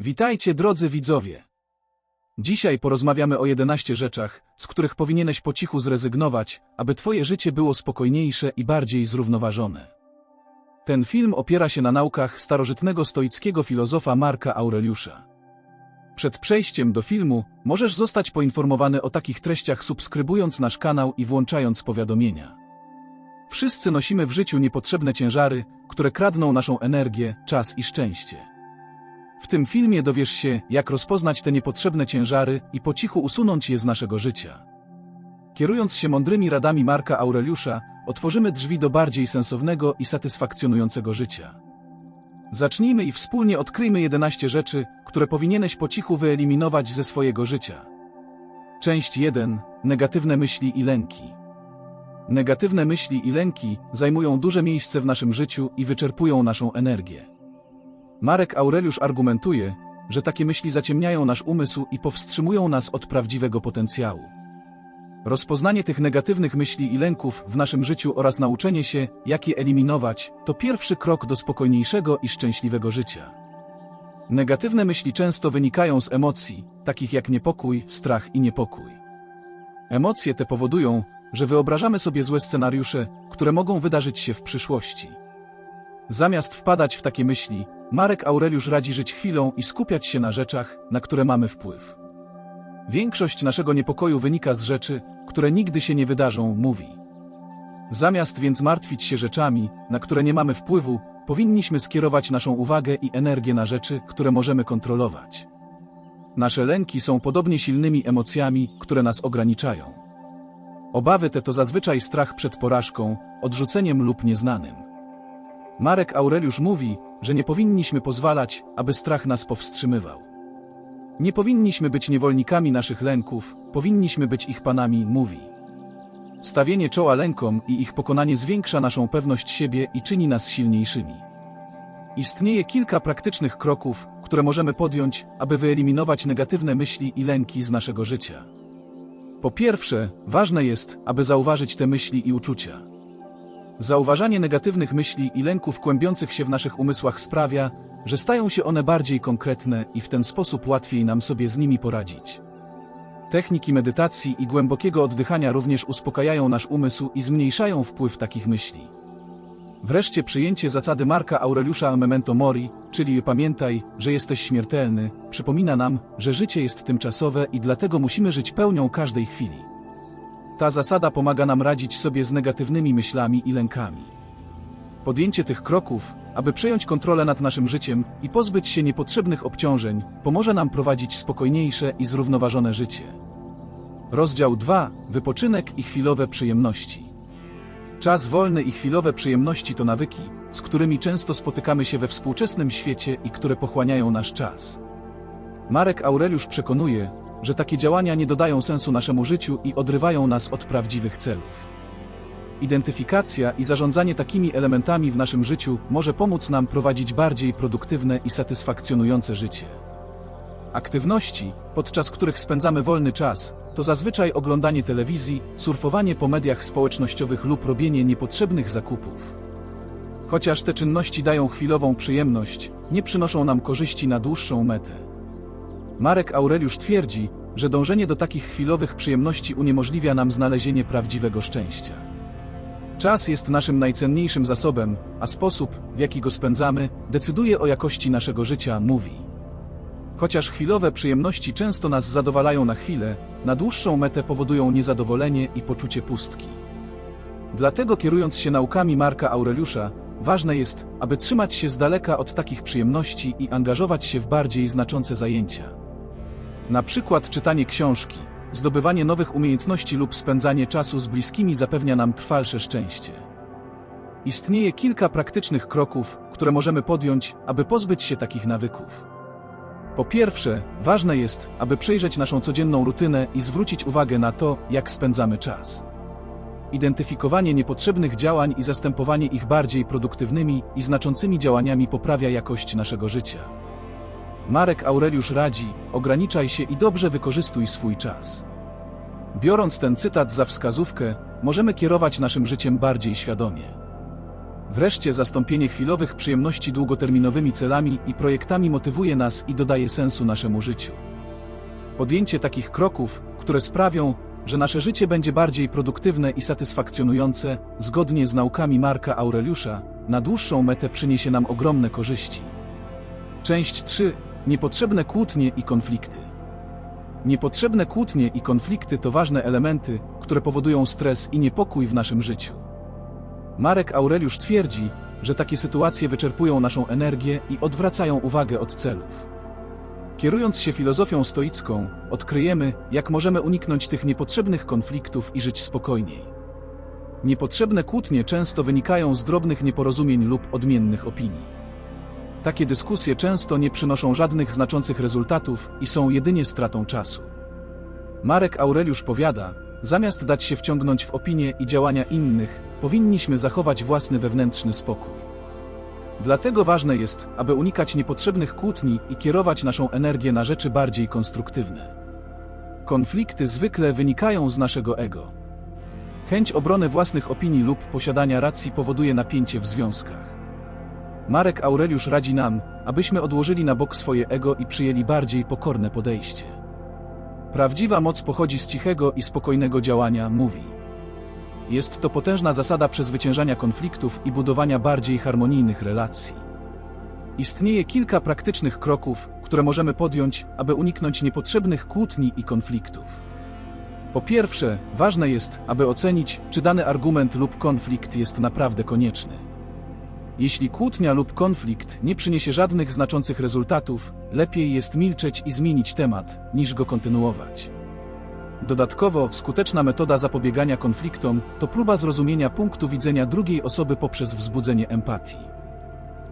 Witajcie drodzy widzowie. Dzisiaj porozmawiamy o 11 rzeczach, z których powinieneś po cichu zrezygnować, aby twoje życie było spokojniejsze i bardziej zrównoważone. Ten film opiera się na naukach starożytnego stoickiego filozofa Marka Aureliusza. Przed przejściem do filmu możesz zostać poinformowany o takich treściach subskrybując nasz kanał i włączając powiadomienia. Wszyscy nosimy w życiu niepotrzebne ciężary, które kradną naszą energię, czas i szczęście. W tym filmie dowiesz się, jak rozpoznać te niepotrzebne ciężary i po cichu usunąć je z naszego życia. Kierując się mądrymi radami Marka Aureliusza, otworzymy drzwi do bardziej sensownego i satysfakcjonującego życia. Zacznijmy i wspólnie odkryjmy 11 rzeczy, które powinieneś po cichu wyeliminować ze swojego życia. Część 1. Negatywne myśli i lęki. Negatywne myśli i lęki zajmują duże miejsce w naszym życiu i wyczerpują naszą energię. Marek Aureliusz argumentuje, że takie myśli zaciemniają nasz umysł i powstrzymują nas od prawdziwego potencjału. Rozpoznanie tych negatywnych myśli i lęków w naszym życiu oraz nauczenie się, jak je eliminować, to pierwszy krok do spokojniejszego i szczęśliwego życia. Negatywne myśli często wynikają z emocji, takich jak niepokój, strach i niepokój. Emocje te powodują, że wyobrażamy sobie złe scenariusze, które mogą wydarzyć się w przyszłości. Zamiast wpadać w takie myśli, Marek Aureliusz radzi żyć chwilą i skupiać się na rzeczach, na które mamy wpływ. Większość naszego niepokoju wynika z rzeczy, które nigdy się nie wydarzą, mówi. Zamiast więc martwić się rzeczami, na które nie mamy wpływu, powinniśmy skierować naszą uwagę i energię na rzeczy, które możemy kontrolować. Nasze lęki są podobnie silnymi emocjami, które nas ograniczają. Obawy te to zazwyczaj strach przed porażką, odrzuceniem lub nieznanym. Marek Aureliusz mówi, że nie powinniśmy pozwalać, aby strach nas powstrzymywał. Nie powinniśmy być niewolnikami naszych lęków, powinniśmy być ich panami, mówi. Stawienie czoła lękom i ich pokonanie zwiększa naszą pewność siebie i czyni nas silniejszymi. Istnieje kilka praktycznych kroków, które możemy podjąć, aby wyeliminować negatywne myśli i lęki z naszego życia. Po pierwsze, ważne jest, aby zauważyć te myśli i uczucia. Zauważanie negatywnych myśli i lęków kłębiących się w naszych umysłach sprawia, że stają się one bardziej konkretne i w ten sposób łatwiej nam sobie z nimi poradzić. Techniki medytacji i głębokiego oddychania również uspokajają nasz umysł i zmniejszają wpływ takich myśli. Wreszcie przyjęcie zasady Marka Aureliusza Memento Mori, czyli pamiętaj, że jesteś śmiertelny, przypomina nam, że życie jest tymczasowe i dlatego musimy żyć pełnią każdej chwili. Ta zasada pomaga nam radzić sobie z negatywnymi myślami i lękami. Podjęcie tych kroków, aby przejąć kontrolę nad naszym życiem i pozbyć się niepotrzebnych obciążeń, pomoże nam prowadzić spokojniejsze i zrównoważone życie. Rozdział 2. Wypoczynek i chwilowe przyjemności. Czas wolny i chwilowe przyjemności to nawyki, z którymi często spotykamy się we współczesnym świecie i które pochłaniają nasz czas. Marek Aureliusz przekonuje, że takie działania nie dodają sensu naszemu życiu i odrywają nas od prawdziwych celów. Identyfikacja i zarządzanie takimi elementami w naszym życiu może pomóc nam prowadzić bardziej produktywne i satysfakcjonujące życie. Aktywności, podczas których spędzamy wolny czas, to zazwyczaj oglądanie telewizji, surfowanie po mediach społecznościowych lub robienie niepotrzebnych zakupów. Chociaż te czynności dają chwilową przyjemność, nie przynoszą nam korzyści na dłuższą metę. Marek Aureliusz twierdzi, że dążenie do takich chwilowych przyjemności uniemożliwia nam znalezienie prawdziwego szczęścia. Czas jest naszym najcenniejszym zasobem, a sposób, w jaki go spędzamy, decyduje o jakości naszego życia, mówi. Chociaż chwilowe przyjemności często nas zadowalają na chwilę, na dłuższą metę powodują niezadowolenie i poczucie pustki. Dlatego kierując się naukami Marka Aureliusza, ważne jest, aby trzymać się z daleka od takich przyjemności i angażować się w bardziej znaczące zajęcia. Na przykład czytanie książki, zdobywanie nowych umiejętności lub spędzanie czasu z bliskimi zapewnia nam trwalsze szczęście. Istnieje kilka praktycznych kroków, które możemy podjąć, aby pozbyć się takich nawyków. Po pierwsze, ważne jest, aby przejrzeć naszą codzienną rutynę i zwrócić uwagę na to, jak spędzamy czas. Identyfikowanie niepotrzebnych działań i zastępowanie ich bardziej produktywnymi i znaczącymi działaniami poprawia jakość naszego życia. Marek Aureliusz radzi: ograniczaj się i dobrze wykorzystuj swój czas. Biorąc ten cytat za wskazówkę, możemy kierować naszym życiem bardziej świadomie. Wreszcie zastąpienie chwilowych przyjemności długoterminowymi celami i projektami motywuje nas i dodaje sensu naszemu życiu. Podjęcie takich kroków, które sprawią, że nasze życie będzie bardziej produktywne i satysfakcjonujące, zgodnie z naukami Marka Aureliusza, na dłuższą metę przyniesie nam ogromne korzyści. Część 3. Niepotrzebne kłótnie i konflikty. Niepotrzebne kłótnie i konflikty to ważne elementy, które powodują stres i niepokój w naszym życiu. Marek Aureliusz twierdzi, że takie sytuacje wyczerpują naszą energię i odwracają uwagę od celów. Kierując się filozofią stoicką, odkryjemy, jak możemy uniknąć tych niepotrzebnych konfliktów i żyć spokojniej. Niepotrzebne kłótnie często wynikają z drobnych nieporozumień lub odmiennych opinii. Takie dyskusje często nie przynoszą żadnych znaczących rezultatów i są jedynie stratą czasu. Marek Aureliusz powiada, zamiast dać się wciągnąć w opinie i działania innych, powinniśmy zachować własny wewnętrzny spokój. Dlatego ważne jest, aby unikać niepotrzebnych kłótni i kierować naszą energię na rzeczy bardziej konstruktywne. Konflikty zwykle wynikają z naszego ego. Chęć obrony własnych opinii lub posiadania racji powoduje napięcie w związkach. Marek Aureliusz radzi nam, abyśmy odłożyli na bok swoje ego i przyjęli bardziej pokorne podejście. Prawdziwa moc pochodzi z cichego i spokojnego działania, mówi. Jest to potężna zasada przezwyciężania konfliktów i budowania bardziej harmonijnych relacji. Istnieje kilka praktycznych kroków, które możemy podjąć, aby uniknąć niepotrzebnych kłótni i konfliktów. Po pierwsze, ważne jest, aby ocenić, czy dany argument lub konflikt jest naprawdę konieczny. Jeśli kłótnia lub konflikt nie przyniesie żadnych znaczących rezultatów, lepiej jest milczeć i zmienić temat, niż go kontynuować. Dodatkowo, skuteczna metoda zapobiegania konfliktom to próba zrozumienia punktu widzenia drugiej osoby poprzez wzbudzenie empatii.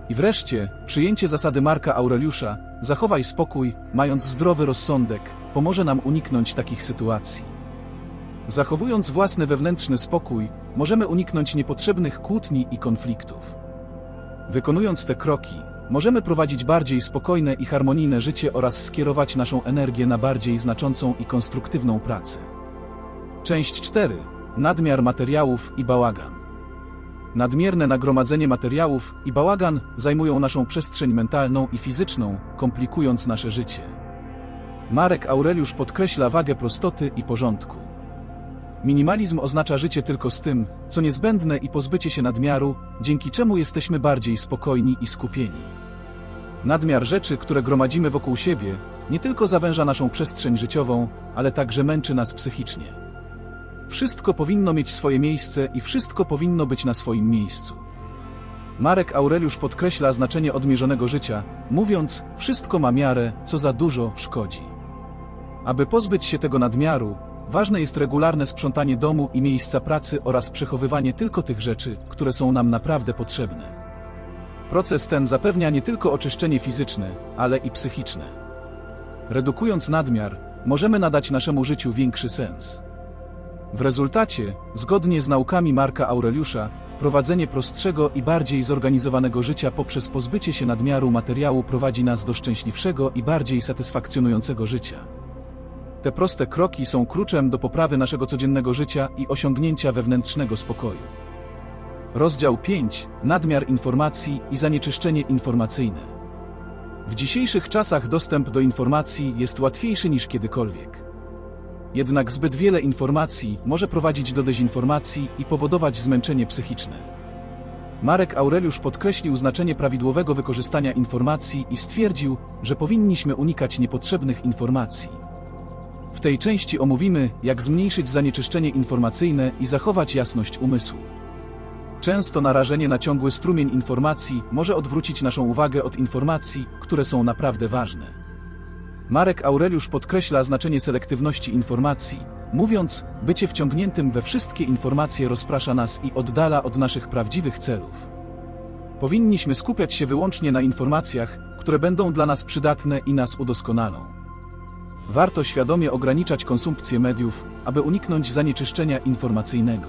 I wreszcie, przyjęcie zasady Marka Aureliusza, zachowaj spokój, mając zdrowy rozsądek, pomoże nam uniknąć takich sytuacji. Zachowując własny wewnętrzny spokój, możemy uniknąć niepotrzebnych kłótni i konfliktów. Wykonując te kroki, możemy prowadzić bardziej spokojne i harmonijne życie oraz skierować naszą energię na bardziej znaczącą i konstruktywną pracę. Część 4. Nadmiar materiałów i bałagan. Nadmierne nagromadzenie materiałów i bałagan zajmują naszą przestrzeń mentalną i fizyczną, komplikując nasze życie. Marek Aureliusz podkreśla wagę prostoty i porządku. Minimalizm oznacza życie tylko z tym, co niezbędne i pozbycie się nadmiaru, dzięki czemu jesteśmy bardziej spokojni i skupieni. Nadmiar rzeczy, które gromadzimy wokół siebie, nie tylko zawęża naszą przestrzeń życiową, ale także męczy nas psychicznie. Wszystko powinno mieć swoje miejsce i wszystko powinno być na swoim miejscu. Marek Aureliusz podkreśla znaczenie odmierzonego życia, mówiąc, wszystko ma miarę, co za dużo szkodzi. Aby pozbyć się tego nadmiaru, Ważne jest regularne sprzątanie domu i miejsca pracy oraz przechowywanie tylko tych rzeczy, które są nam naprawdę potrzebne. Proces ten zapewnia nie tylko oczyszczenie fizyczne, ale i psychiczne. Redukując nadmiar, możemy nadać naszemu życiu większy sens. W rezultacie, zgodnie z naukami Marka Aureliusza, prowadzenie prostszego i bardziej zorganizowanego życia poprzez pozbycie się nadmiaru materiału prowadzi nas do szczęśliwszego i bardziej satysfakcjonującego życia. Te proste kroki są kluczem do poprawy naszego codziennego życia i osiągnięcia wewnętrznego spokoju. Rozdział 5. Nadmiar informacji i zanieczyszczenie informacyjne. W dzisiejszych czasach dostęp do informacji jest łatwiejszy niż kiedykolwiek. Jednak zbyt wiele informacji może prowadzić do dezinformacji i powodować zmęczenie psychiczne. Marek Aureliusz podkreślił znaczenie prawidłowego wykorzystania informacji i stwierdził, że powinniśmy unikać niepotrzebnych informacji. W tej części omówimy, jak zmniejszyć zanieczyszczenie informacyjne i zachować jasność umysłu. Często narażenie na ciągły strumień informacji może odwrócić naszą uwagę od informacji, które są naprawdę ważne. Marek Aureliusz podkreśla znaczenie selektywności informacji, mówiąc, bycie wciągniętym we wszystkie informacje rozprasza nas i oddala od naszych prawdziwych celów. Powinniśmy skupiać się wyłącznie na informacjach, które będą dla nas przydatne i nas udoskonalą. Warto świadomie ograniczać konsumpcję mediów, aby uniknąć zanieczyszczenia informacyjnego.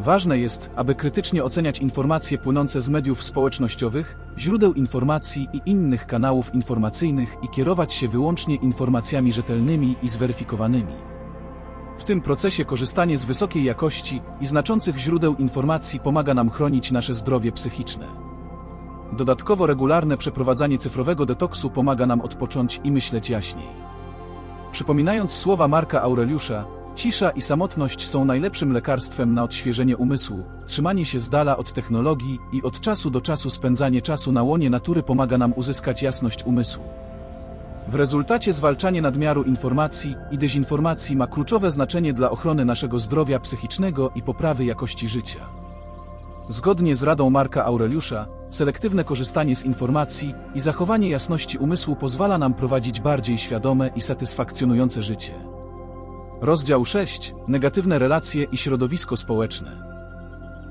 Ważne jest, aby krytycznie oceniać informacje płynące z mediów społecznościowych, źródeł informacji i innych kanałów informacyjnych i kierować się wyłącznie informacjami rzetelnymi i zweryfikowanymi. W tym procesie korzystanie z wysokiej jakości i znaczących źródeł informacji pomaga nam chronić nasze zdrowie psychiczne. Dodatkowo regularne przeprowadzanie cyfrowego detoksu pomaga nam odpocząć i myśleć jaśniej. Przypominając słowa Marka Aureliusza, cisza i samotność są najlepszym lekarstwem na odświeżenie umysłu. Trzymanie się z dala od technologii i od czasu do czasu spędzanie czasu na łonie natury pomaga nam uzyskać jasność umysłu. W rezultacie zwalczanie nadmiaru informacji i dezinformacji ma kluczowe znaczenie dla ochrony naszego zdrowia psychicznego i poprawy jakości życia. Zgodnie z radą Marka Aureliusza, selektywne korzystanie z informacji i zachowanie jasności umysłu pozwala nam prowadzić bardziej świadome i satysfakcjonujące życie. Rozdział 6. Negatywne relacje i środowisko społeczne.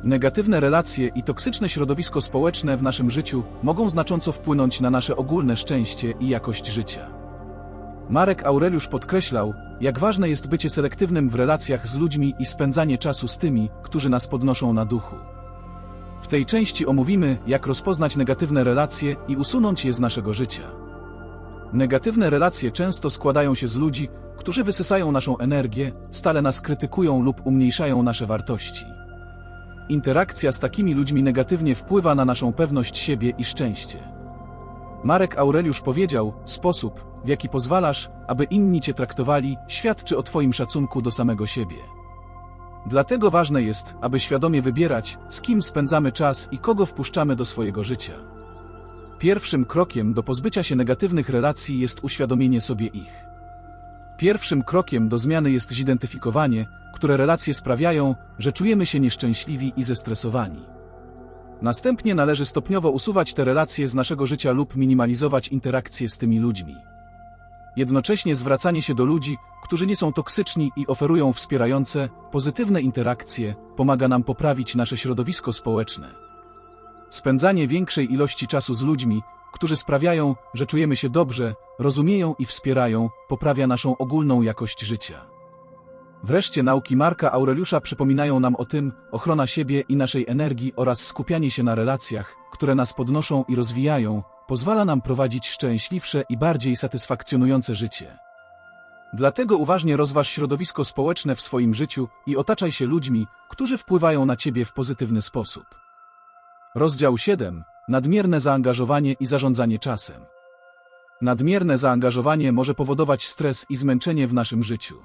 Negatywne relacje i toksyczne środowisko społeczne w naszym życiu mogą znacząco wpłynąć na nasze ogólne szczęście i jakość życia. Marek Aureliusz podkreślał, jak ważne jest bycie selektywnym w relacjach z ludźmi i spędzanie czasu z tymi, którzy nas podnoszą na duchu. W tej części omówimy, jak rozpoznać negatywne relacje i usunąć je z naszego życia. Negatywne relacje często składają się z ludzi, którzy wysysają naszą energię, stale nas krytykują lub umniejszają nasze wartości. Interakcja z takimi ludźmi negatywnie wpływa na naszą pewność siebie i szczęście. Marek Aureliusz powiedział: Sposób, w jaki pozwalasz, aby inni cię traktowali, świadczy o Twoim szacunku do samego siebie. Dlatego ważne jest, aby świadomie wybierać, z kim spędzamy czas i kogo wpuszczamy do swojego życia. Pierwszym krokiem do pozbycia się negatywnych relacji jest uświadomienie sobie ich. Pierwszym krokiem do zmiany jest zidentyfikowanie, które relacje sprawiają, że czujemy się nieszczęśliwi i zestresowani. Następnie należy stopniowo usuwać te relacje z naszego życia lub minimalizować interakcje z tymi ludźmi. Jednocześnie zwracanie się do ludzi, którzy nie są toksyczni i oferują wspierające, pozytywne interakcje, pomaga nam poprawić nasze środowisko społeczne. Spędzanie większej ilości czasu z ludźmi, którzy sprawiają, że czujemy się dobrze, rozumieją i wspierają, poprawia naszą ogólną jakość życia. Wreszcie nauki Marka Aureliusza przypominają nam o tym, ochrona siebie i naszej energii oraz skupianie się na relacjach, które nas podnoszą i rozwijają, pozwala nam prowadzić szczęśliwsze i bardziej satysfakcjonujące życie. Dlatego uważnie rozważ środowisko społeczne w swoim życiu i otaczaj się ludźmi, którzy wpływają na ciebie w pozytywny sposób. Rozdział 7. Nadmierne zaangażowanie i zarządzanie czasem. Nadmierne zaangażowanie może powodować stres i zmęczenie w naszym życiu.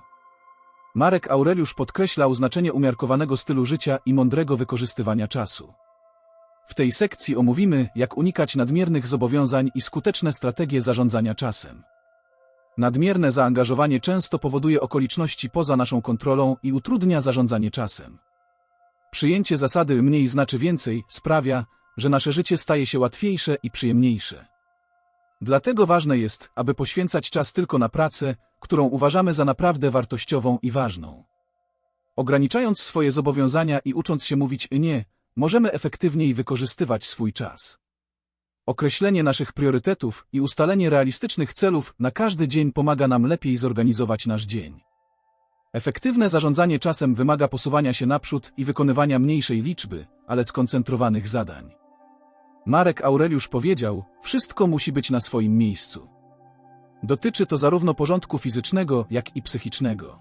Marek Aureliusz podkreślał znaczenie umiarkowanego stylu życia i mądrego wykorzystywania czasu. W tej sekcji omówimy, jak unikać nadmiernych zobowiązań i skuteczne strategie zarządzania czasem. Nadmierne zaangażowanie często powoduje okoliczności poza naszą kontrolą i utrudnia zarządzanie czasem. Przyjęcie zasady mniej znaczy więcej sprawia, że nasze życie staje się łatwiejsze i przyjemniejsze. Dlatego ważne jest, aby poświęcać czas tylko na pracę, którą uważamy za naprawdę wartościową i ważną. Ograniczając swoje zobowiązania i ucząc się mówić nie, możemy efektywniej wykorzystywać swój czas. Określenie naszych priorytetów i ustalenie realistycznych celów na każdy dzień pomaga nam lepiej zorganizować nasz dzień. Efektywne zarządzanie czasem wymaga posuwania się naprzód i wykonywania mniejszej liczby, ale skoncentrowanych zadań. Marek Aureliusz powiedział: Wszystko musi być na swoim miejscu. Dotyczy to zarówno porządku fizycznego, jak i psychicznego.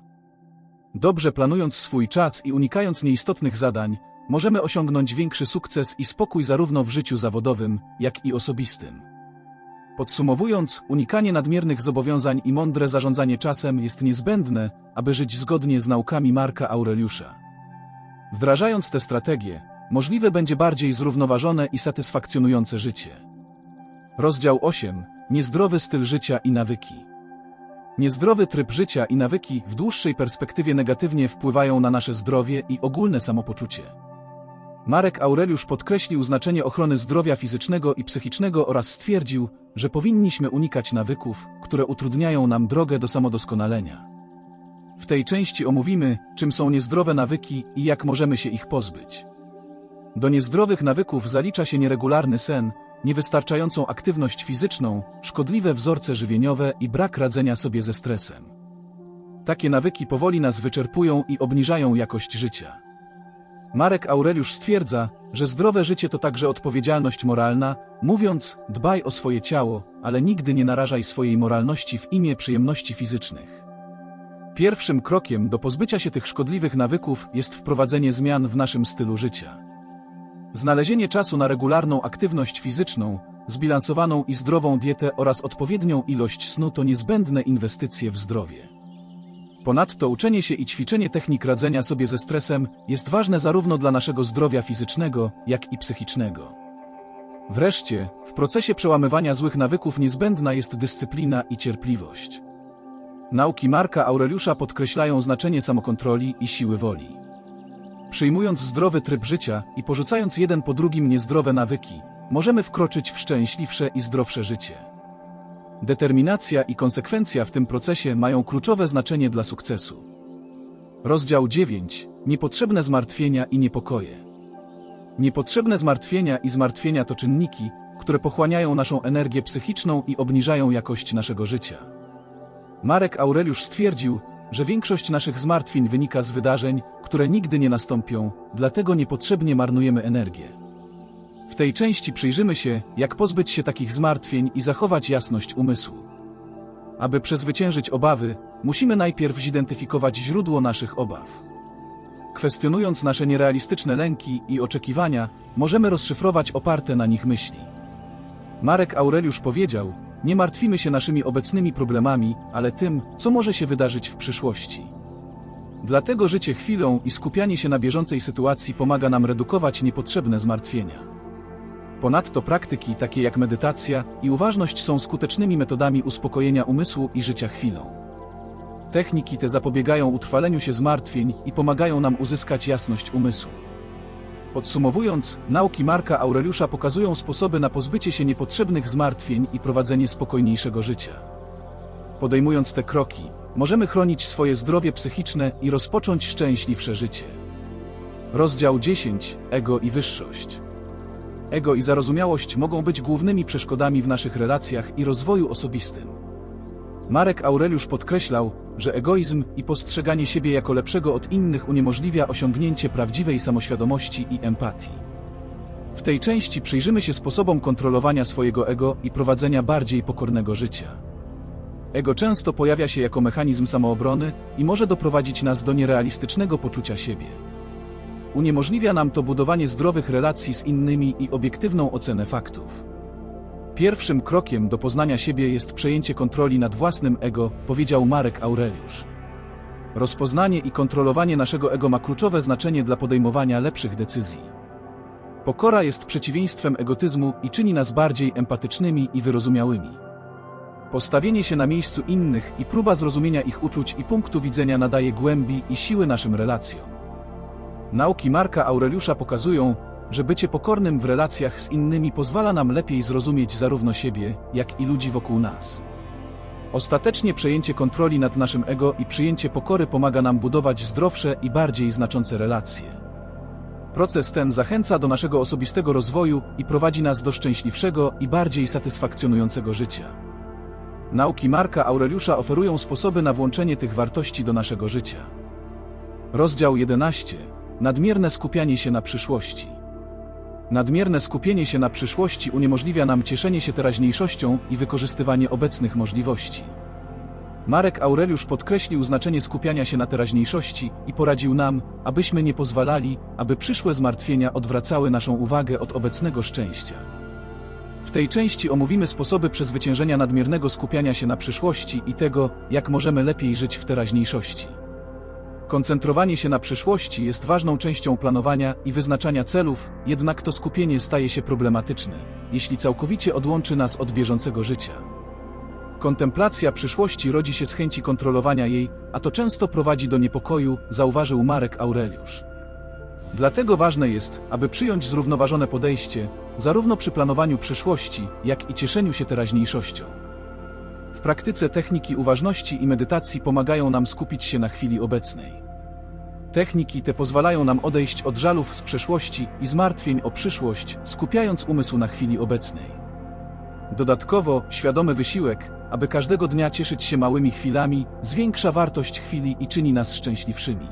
Dobrze planując swój czas i unikając nieistotnych zadań, możemy osiągnąć większy sukces i spokój zarówno w życiu zawodowym, jak i osobistym. Podsumowując, unikanie nadmiernych zobowiązań i mądre zarządzanie czasem jest niezbędne, aby żyć zgodnie z naukami Marka Aureliusza. Wdrażając te strategie, możliwe będzie bardziej zrównoważone i satysfakcjonujące życie. Rozdział 8. Niezdrowy styl życia i nawyki. Niezdrowy tryb życia i nawyki w dłuższej perspektywie negatywnie wpływają na nasze zdrowie i ogólne samopoczucie. Marek Aureliusz podkreślił znaczenie ochrony zdrowia fizycznego i psychicznego oraz stwierdził, że powinniśmy unikać nawyków, które utrudniają nam drogę do samodoskonalenia. W tej części omówimy, czym są niezdrowe nawyki i jak możemy się ich pozbyć. Do niezdrowych nawyków zalicza się nieregularny sen, niewystarczającą aktywność fizyczną, szkodliwe wzorce żywieniowe i brak radzenia sobie ze stresem. Takie nawyki powoli nas wyczerpują i obniżają jakość życia. Marek Aureliusz stwierdza, że zdrowe życie to także odpowiedzialność moralna, mówiąc, dbaj o swoje ciało, ale nigdy nie narażaj swojej moralności w imię przyjemności fizycznych. Pierwszym krokiem do pozbycia się tych szkodliwych nawyków jest wprowadzenie zmian w naszym stylu życia. Znalezienie czasu na regularną aktywność fizyczną, zbilansowaną i zdrową dietę oraz odpowiednią ilość snu to niezbędne inwestycje w zdrowie. Ponadto uczenie się i ćwiczenie technik radzenia sobie ze stresem jest ważne zarówno dla naszego zdrowia fizycznego, jak i psychicznego. Wreszcie, w procesie przełamywania złych nawyków niezbędna jest dyscyplina i cierpliwość. Nauki Marka Aureliusza podkreślają znaczenie samokontroli i siły woli. Przyjmując zdrowy tryb życia i porzucając jeden po drugim niezdrowe nawyki, możemy wkroczyć w szczęśliwsze i zdrowsze życie. Determinacja i konsekwencja w tym procesie mają kluczowe znaczenie dla sukcesu. Rozdział 9. Niepotrzebne zmartwienia i niepokoje. Niepotrzebne zmartwienia i zmartwienia to czynniki, które pochłaniają naszą energię psychiczną i obniżają jakość naszego życia. Marek Aureliusz stwierdził, że większość naszych zmartwień wynika z wydarzeń, które nigdy nie nastąpią, dlatego niepotrzebnie marnujemy energię. W tej części przyjrzymy się, jak pozbyć się takich zmartwień i zachować jasność umysłu. Aby przezwyciężyć obawy, musimy najpierw zidentyfikować źródło naszych obaw. Kwestionując nasze nierealistyczne lęki i oczekiwania, możemy rozszyfrować oparte na nich myśli. Marek Aureliusz powiedział, nie martwimy się naszymi obecnymi problemami, ale tym, co może się wydarzyć w przyszłości. Dlatego życie chwilą i skupianie się na bieżącej sytuacji pomaga nam redukować niepotrzebne zmartwienia. Ponadto praktyki takie jak medytacja i uważność są skutecznymi metodami uspokojenia umysłu i życia chwilą. Techniki te zapobiegają utrwaleniu się zmartwień i pomagają nam uzyskać jasność umysłu. Podsumowując, nauki Marka Aureliusza pokazują sposoby na pozbycie się niepotrzebnych zmartwień i prowadzenie spokojniejszego życia. Podejmując te kroki, możemy chronić swoje zdrowie psychiczne i rozpocząć szczęśliwsze życie. Rozdział 10. Ego i wyższość. Ego i zarozumiałość mogą być głównymi przeszkodami w naszych relacjach i rozwoju osobistym. Marek Aureliusz podkreślał, że egoizm i postrzeganie siebie jako lepszego od innych uniemożliwia osiągnięcie prawdziwej samoświadomości i empatii. W tej części przyjrzymy się sposobom kontrolowania swojego ego i prowadzenia bardziej pokornego życia. Ego często pojawia się jako mechanizm samoobrony i może doprowadzić nas do nierealistycznego poczucia siebie. Uniemożliwia nam to budowanie zdrowych relacji z innymi i obiektywną ocenę faktów. Pierwszym krokiem do poznania siebie jest przejęcie kontroli nad własnym ego, powiedział Marek Aureliusz. Rozpoznanie i kontrolowanie naszego ego ma kluczowe znaczenie dla podejmowania lepszych decyzji. Pokora jest przeciwieństwem egotyzmu i czyni nas bardziej empatycznymi i wyrozumiałymi. Postawienie się na miejscu innych i próba zrozumienia ich uczuć i punktu widzenia nadaje głębi i siły naszym relacjom. Nauki Marka Aureliusza pokazują, że bycie pokornym w relacjach z innymi pozwala nam lepiej zrozumieć zarówno siebie, jak i ludzi wokół nas. Ostatecznie przejęcie kontroli nad naszym ego i przyjęcie pokory pomaga nam budować zdrowsze i bardziej znaczące relacje. Proces ten zachęca do naszego osobistego rozwoju i prowadzi nas do szczęśliwszego i bardziej satysfakcjonującego życia. Nauki Marka Aureliusza oferują sposoby na włączenie tych wartości do naszego życia. Rozdział 11. Nadmierne skupianie się na przyszłości. Nadmierne skupienie się na przyszłości uniemożliwia nam cieszenie się teraźniejszością i wykorzystywanie obecnych możliwości. Marek Aureliusz podkreślił znaczenie skupiania się na teraźniejszości i poradził nam, abyśmy nie pozwalali, aby przyszłe zmartwienia odwracały naszą uwagę od obecnego szczęścia. W tej części omówimy sposoby przezwyciężenia nadmiernego skupiania się na przyszłości i tego, jak możemy lepiej żyć w teraźniejszości. Koncentrowanie się na przyszłości jest ważną częścią planowania i wyznaczania celów, jednak to skupienie staje się problematyczne, jeśli całkowicie odłączy nas od bieżącego życia. Kontemplacja przyszłości rodzi się z chęci kontrolowania jej, a to często prowadzi do niepokoju, zauważył Marek Aureliusz. Dlatego ważne jest, aby przyjąć zrównoważone podejście, zarówno przy planowaniu przyszłości, jak i cieszeniu się teraźniejszością. W praktyce techniki uważności i medytacji pomagają nam skupić się na chwili obecnej. Techniki te pozwalają nam odejść od żalów z przeszłości i zmartwień o przyszłość, skupiając umysł na chwili obecnej. Dodatkowo, świadomy wysiłek, aby każdego dnia cieszyć się małymi chwilami, zwiększa wartość chwili i czyni nas szczęśliwszymi.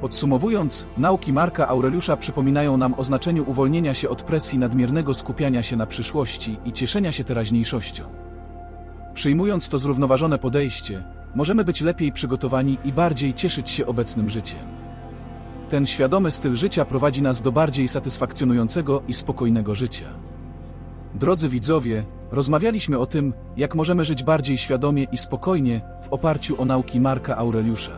Podsumowując, nauki Marka Aureliusza przypominają nam o znaczeniu uwolnienia się od presji nadmiernego skupiania się na przyszłości i cieszenia się teraźniejszością. Przyjmując to zrównoważone podejście, możemy być lepiej przygotowani i bardziej cieszyć się obecnym życiem. Ten świadomy styl życia prowadzi nas do bardziej satysfakcjonującego i spokojnego życia. Drodzy widzowie, rozmawialiśmy o tym, jak możemy żyć bardziej świadomie i spokojnie w oparciu o nauki Marka Aureliusza.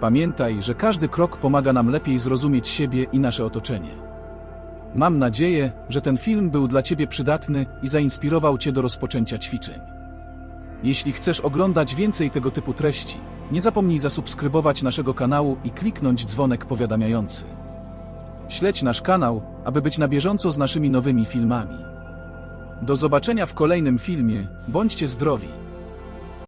Pamiętaj, że każdy krok pomaga nam lepiej zrozumieć siebie i nasze otoczenie. Mam nadzieję, że ten film był dla Ciebie przydatny i zainspirował Cię do rozpoczęcia ćwiczeń. Jeśli chcesz oglądać więcej tego typu treści, nie zapomnij zasubskrybować naszego kanału i kliknąć dzwonek powiadamiający. Śledź nasz kanał, aby być na bieżąco z naszymi nowymi filmami. Do zobaczenia w kolejnym filmie, bądźcie zdrowi!